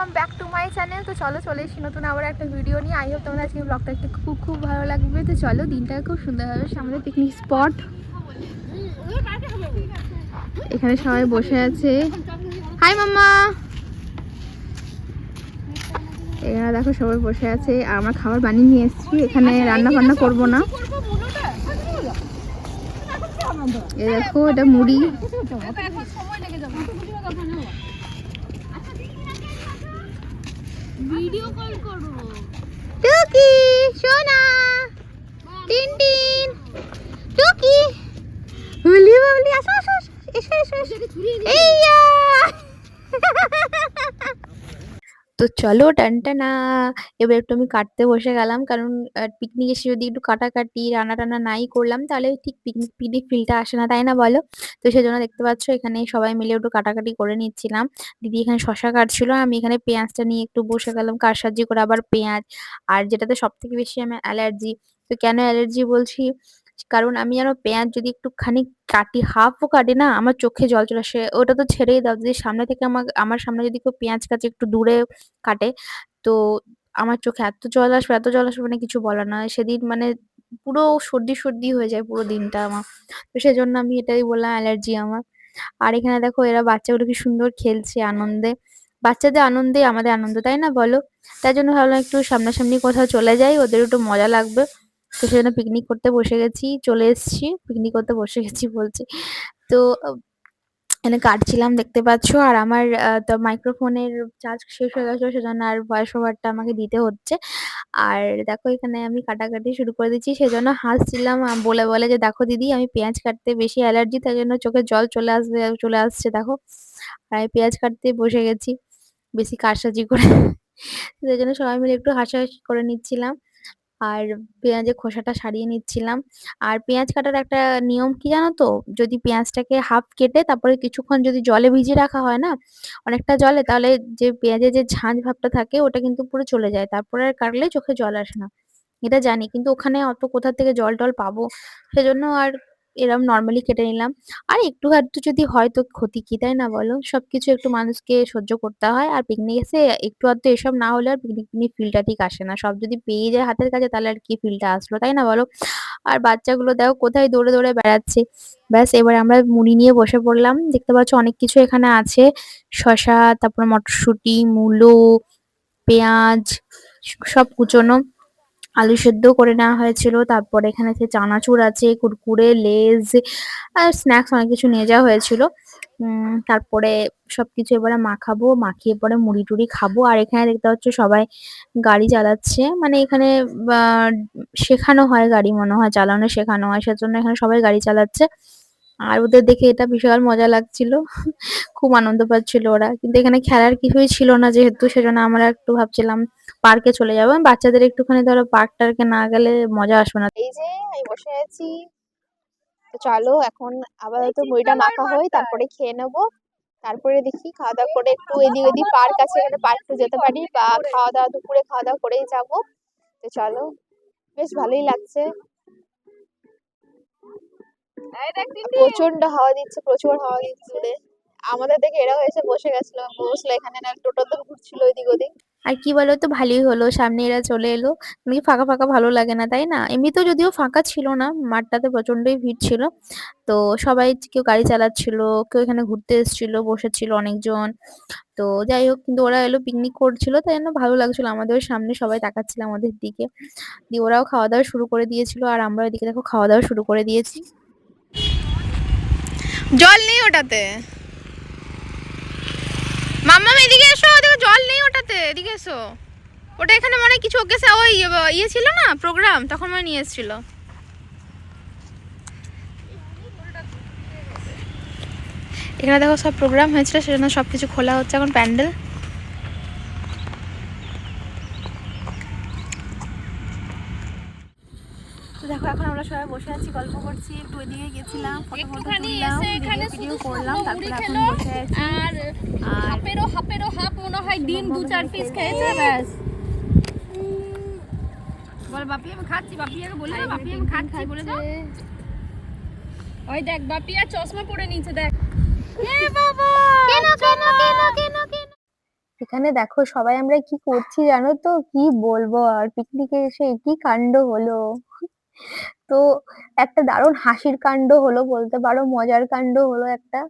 Welcome back to my channel তো চলো, চলে এসেছি নতুন আবার একটা ভিডিও নিয়ে। আই হোপ তোমাদের আজকে ব্লগটা একটু খুব খুব ভালো লাগবে। তো চলো দিনটা খুব সুন্দর হবে আমাদের পিকনিক স্পট এখানে সবাই বসে আছে। Hi mamma. এখানে দেখো সবাই বসে আছে। আমরা খাবার বানিয়ে নিয়ে এসেছি। এখানে রান্না বান্না করব না। এ দেখো, এটা মুড়ি। ভিডিও কল করো। টুকি সোনা টিনটিন টুকি। হুলি বাবলি আসো আসো এসো এসো এসো। এইয়া তো চলো টানটানা এবার একটু আমি কাটতে বসে গেলাম, কারণ পিকনিক এসে যদি একটু কাটাকাটি, রান্না টান্না নাই করলাম, তাহলে ঠিক পিকনিক পিকনিক ফিলটা আসে না, তাই না বলো? তো সেজন্য দেখতে পাচ্ছ, এখানে সবাই মিলে একটু কাটাকাটি করে নিচ্ছিলাম। দিদি এখানে শশা কাটছিল, আমি এখানে পেঁয়াজটা নিয়ে একটু বসে গেলাম, কারসাজি করে আবার পেঁয়াজ। আর যেটাতে সব থেকে বেশি আমার অ্যালার্জি, তো কেন অ্যালার্জি বলছি? কারণ আমি যেন পেঁয়াজ যদি একটুখানি কাটি হাফও কাটি না, আমার চোখে জল চলে আসে, ওটা তো ছেড়েই দাও। যদি সামনে থেকে আমার আমার সামনে যদি কেউ পেঁয়াজ কাটে একটু দূরে কাটে, তো আমার চোখে এত জল আসবে, এত জল আসবে মানে কিছু বলার না সেদিন মানে পুরো সর্দি সর্দি হয়ে যায় পুরো দিনটা আমার। তো সেজন্য আমি এটাই বললাম, অ্যালার্জি আমার। আর এখানে দেখো, এরা বাচ্চাগুলো কি সুন্দর খেলছে আনন্দে। বাচ্চাদের আনন্দে আমাদের আনন্দ, তাই না বলো? তাই জন্য ভাবলাম একটু সামনাসামনি কোথাও চলে যাই, ওদের একটু মজা লাগবে। তো সেজন্য পিকনিক করতে বসে গেছি, চলে এসেছি পিকনিক করতে বসে গেছি বলছি। তো এখানে কাটছিলাম দেখতে পাচ্ছ, আর আমার তো মাইক্রোফোনের চার্জ শেষ হয়ে গেছে সেজন্য আর ভয়েস ওভারটা আমাকে দিতে হচ্ছে। আর দেখো, এখানে আমি কাটাকাটি শুরু করে দিচ্ছি, সেজন্য হাসছিলাম বলে বলে যে, দেখো দিদি, আমি পেঁয়াজ কাটতে বেশি অ্যালার্জি তাই জন্য চোখে জল চলে আসবে, চলে আসছে, দেখো। আর আমি পেঁয়াজ কাটতে বসে গেছি, বেশি কারসাজি করে। সেই জন্য সবাই মিলে একটু হাসাহাসি করে নিচ্ছিলাম। আর পেঁয়াজের খোসাটা সারিয়ে নিচ্ছিলাম। আর পেঁয়াজ কাটার একটা নিয়ম কি জানো তো? যদি পেঁয়াজটাকে হাফ কেটে তারপরে কিছুক্ষণ যদি জলে ভিজিয়ে রাখা হয় না, অনেকটা জলে, তাহলে যে পেঁয়াজের যে ঝাঁজ ভাবটা থাকে, ওটা কিন্তু পুরো চলে যায়। তারপরে আর কাটলে চোখে জল আসে না। এটা জানি, কিন্তু ওখানে অত কোথা থেকে জল টল পাবো? সেজন্য আর এরম নর্মালি কেটে নিলাম। আর একটু আধটু যদি হয় তো ক্ষতি কি, তাই না বলো? সবকিছু একটু মানুষকে সহ্য করতে হয়। আর পিকনিক এসে একটু আধটু এসব না হলে আর পিকনিক পিকনিক ফিলটা ঠিক আসে না। সব যদি পেয়ে যায় হাতের কাছে তাহলে আর কি ফিলটা আসলো, তাই না বলো? আর বাচ্চাগুলো দেখো কোথায় দৌড়ে দৌড়ে বেড়াচ্ছে। ব্যাস, এবার আমরা মুড়ি নিয়ে বসে পড়লাম। দেখতে পাচ্ছ অনেক কিছু এখানে আছে। শসা, তারপর মটরশুঁটি, মূলো, পেঁয়াজ সব কুচোনো। আলু সেদ্ধ করে নেওয়া হয়েছিল। তারপর এখানে আছে চানাচুর আছে, কুরকুরে, লেজ, আর স্ন্যাক্স অনেক কিছু নিয়ে যাওয়া হয়েছিল। তারপরে সবকিছু এবারে মাখাবো, মাখিয়ে পরে মুড়ি টুড়ি খাব। আর এখানে দেখতে পাচ্ছ সবাই গাড়ি চালাচ্ছে। মানে এখানে শেখানো হয় গাড়ি, মনে হয় চালানো শেখানো হয়। সেজন্য এখানে সবাই গাড়ি চালাচ্ছে। আর ওদের দেখে এটা বিশাল মজা লাগছিল। খুব আনন্দ পাচ্ছিল ওরা। কিন্তু এখানে খেলার কিছুই ছিল না যেহেতু, সেজন্য আমরা একটু ভাবছিলাম পার্কে চলে যাব। বাচ্চাদের একটুখানি ধরো পার্ক টার্কে না গেলে মজা আসবে না। এই যে আমি বসে আছি। তো চলো এখন আবার তো মুড়িটা মাখা হই তারপরে খেয়ে নেব। তারপরে দেখি খাওয়া দাওয়া করে একটু এদিক ওদিক পার্ক আছে এখানে পার্কে যেতে পারি বা খাওয়া দাওয়া দুপুরে খাওয়া দাওয়া করেই যাব। তো চলো বেশ ভালোই লাগছে। প্রচণ্ড হাওয়া দিচ্ছে প্রচুর হাওয়া দিচ্ছে। রে আমাদের দেখে এরা হয়েছে বসে গেছিল বসল এখানে না টোটোতে ঘুরছিল ওইদিক ওদিক। আর কি বলো তো ভালোই হলো সামনে এরা চলে এলো। এমনি ফাঁকা ফাঁকা ভালো লাগে না তাই না? এমনিতেও যদিও ফাঁকা ছিল না মাঠটাতে প্রচন্ডই ভিড় ছিল। তো সবাই কেউ গাড়ি চালাচ্ছিল কেউ এখানে ঘুরতে এসেছিল বসেছিল অনেকজন। তো যাই হোক কিন্তু ওরা এলো পিকনিক করছিল তাই জন্য ভালো লাগছিল আমাদের সামনে সবাই তাকাচ্ছিল আমাদের দিকে। দিয়ে ওরাও খাওয়া দাওয়া শুরু করে দিয়েছিল আর আমরা এদিকে দেখো খাওয়া দাওয়া শুরু করে দিয়েছি। জল নেই ওটাতে? মাম্মা এদিকে এসো, দেখো জল নেই ওটাতে, এদিকে এসো। ওটা এখানে মনে কিছু ওকেসে ওই ইয়ে ছিল না প্রোগ্রাম তখন মনে নিয়ে এসেছিল। এখানে দেখো সব প্রোগ্রাম হয়েছিল, সেজন্য সব কিছু খোলা হচ্ছে এখন, প্যান্ডেল। এখন আমরা সবাই বসে আছি গল্প করছি একটু ওইদিকে গেছিলাম ফটো ফটো একটুখানি তুললাম এসে এখানে শুধু করলাম তারপরে এখন বসে আছি। আর আর হাফ মনে হয় দিন দু চার পিস খেয়েছে ব্যাস। বল বাপি আমি খাচ্ছি বাপিয়াকে বলে দাও বাপি আমি খাচ্ছি বলে দাও। ওই দেখ বাপিয়া চশমা পরে নিচে দেখ। এ বাবা! কেন কেন কেন কেন এখানে দেখো সবাই আমরা কি করছি জানো তো? কি বলব? আর পিকনিকে এসে কি কাণ্ড হলো? তো একটা দারুণ হাসির কাণ্ড হলো, বলতে পারো মজার কাণ্ড হলো একটা।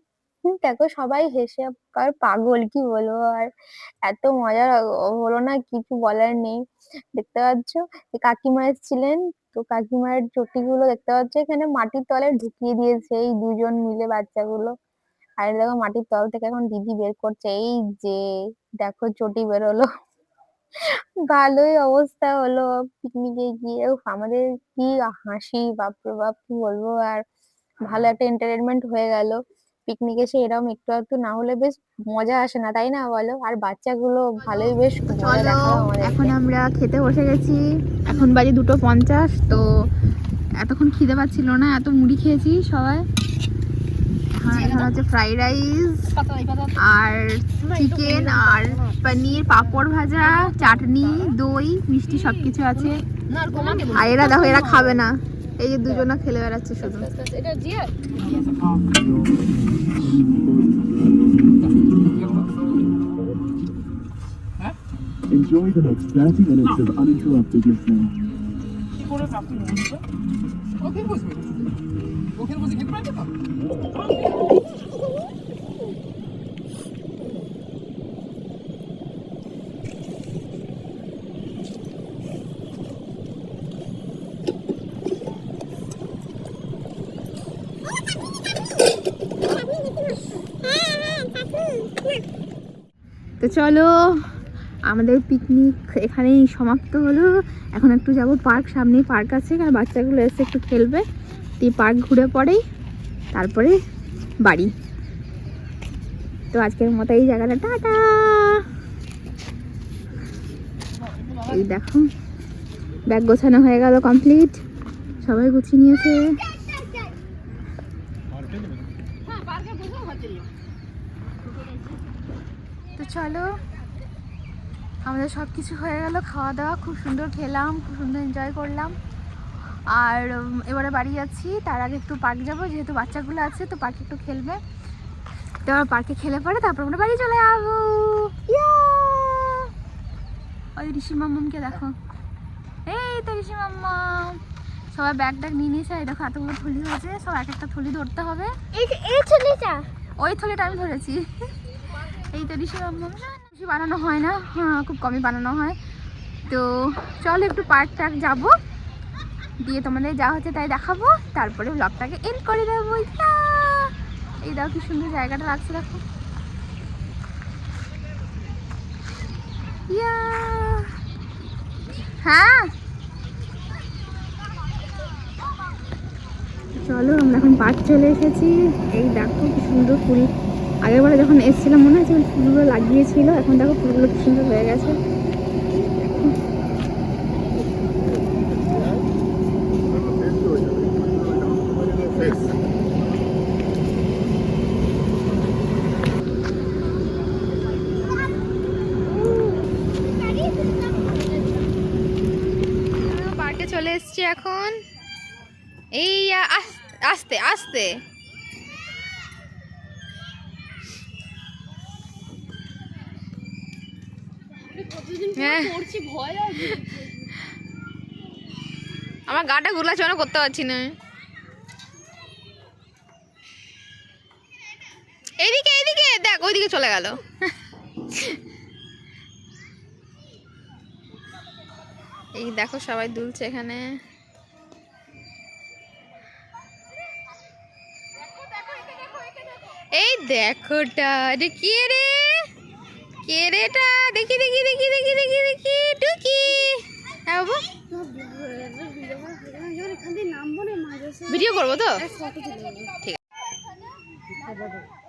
দেখো সবাই হেসে, আর পাগল কি বলব, আর এত মজা হলো না, কিছু বলার নেই। দেখতে পাচ্ছ কাকিমা এসেছিলেন, তো কাকিমার চটিগুলো দেখতে পাচ্ছ, এখানে মাটির তলে ঢুকিয়ে দিয়েছে এই দুজন মিলে বাচ্চাগুলো। আর দেখো মাটির তল থেকে এখন দিদি বের করছে, এই যে দেখো চটি বেরোলো। ভালোই অবস্থা হলো পিকনিকে গিয়ে। উফ, আমাদের কি হাসি বাপরে বাপ কি বলব? আর ভালো একটা এন্টারটেনমেন্ট হয়ে গেল। পিকনিক এসে এরকম একটু একটু না হলে বেশ মজা আসে না তাই না বলো? আর বাচ্চাগুলো ভালোই বেশ মজা চলো দেখাল এখন আমরা খেতে বসে গেছি। এখন বাজে দুটো পঞ্চাশ তো এতক্ষণ খিদে পাচ্ছিল না এত মুড়ি খেয়েছি সবাই। এখন এখানে হচ্ছে ফ্রাইড রাইস আর চিকেন আর পনির পাঁপড় ভাজা চাটনি দই মিষ্টি সব কিছু আছে। আর এরা দেখো এরা খাবে না। এই যে দুজনা খেলে বেড়াচ্ছে শুধু। Enjoy the next 30 minutes of uninterrupted listening. তো চলো, আমাদের পিকনিক এখানেই সমাপ্ত হলো। এখন একটু যাব, পার্ক সামনেই পার্ক আছে কারণ বাচ্চাগুলো এসে একটু খেলবে। দিয়ে পার্ক ঘুরে পড়েই তারপরে বাড়ি। তো আজকের মতো এই জায়গাটা, টাটা! এই দেখো, ব্যাগ গোছানো হয়ে গেল কমপ্লিট সবাই গুছিয়ে নিয়েছে। তো চলো, আমাদের সব কিছু হয়ে গেল, খাওয়া দাওয়া, খুব সুন্দর খেলাম, খুব সুন্দর এনজয় করলাম। আর এবারে বাড়ি যাচ্ছি। তার আগে একটু পার্ক যাব যেহেতু বাচ্চাগুলো আছে তো পার্কে একটু খেলবে। তো পার্কে খেলে পরে তারপর আমরা বাড়ি চলে যাব! ওই ঋষি মাম্মামকে দেখো। এই তো ঋষি মাম্মাম। সবাই ব্যাগ ট্যাগ নিয়ে নিয়েছে। এই দেখো এতগুলো থলি হয়েছে। সব এক একটা থলি ধরতে হবে। এই ওই থলিটা আমি ধরেছি। এই তো ঋষি মাম্মাম। বেশি বানানো হয় না। হ্যাঁ খুব কমই বানানো হয়। তো চলো একটু পার্ক টার্ক যাব। দিয়ে তোমাদের যা হচ্ছে তাই দেখাবো। তারপরে ব্লগটাকে এন্ড করে দেবো! এই দাও কি সুন্দর জায়গাটা লাগছে দেখো! হ্যাঁ? চলো, আমরা এখন পার্ক চলে এসেছি। এই দেখো কি সুন্দর ফুল। আগেরবারে যখন এসেছিলাম, মনে আছে ফুলগুলো লাগিয়েছিল, এখন দেখো ফুলগুলো কি সুন্দর হয়ে গেছে দেখো। পার্কে চলে এসেছি এখন এই আস্তে আস্তে। হ্যাঁ। আমার গাটা গুলাচনা করতে পারছি না। এইদিকে এইদিকে দেখ ওইদিকে চলে গেল। এই দেখো সবাই দুলছে এখানে। দেখোটা এটা কে রে? কে রে এটা? দেখি দেখি দেখি দেখি দেখি দেখি টুকি। হ্যাঁ ভিডিও করব তো? ঠিক আছে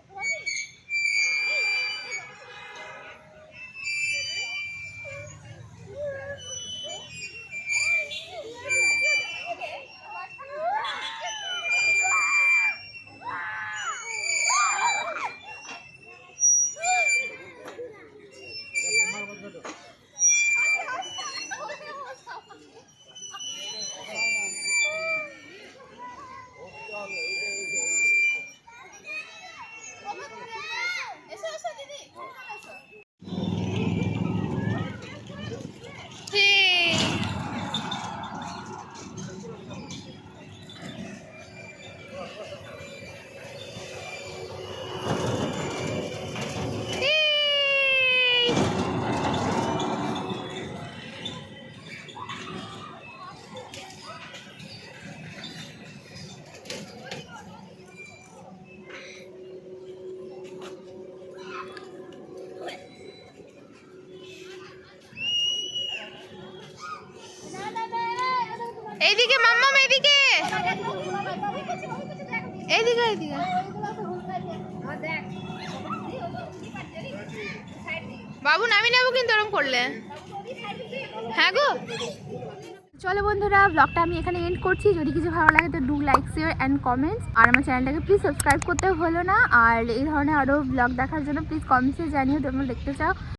বাবু নামি নেব কিন্তু ওরম করলে। হ্যাঁ গো। চলো বন্ধুরা ব্লগটা আমি এখানে এন্ড করছি। যদি কিছু ভালো লাগে তো do like share and comments আর আমার চ্যানেলটাকে প্লিজ সাবস্ক্রাইব করতে হলো না। আর এই ধরনের আরও ব্লগ দেখার জন্য প্লিজ কমেন্টসে জানিও তোমরা দেখতে চাও।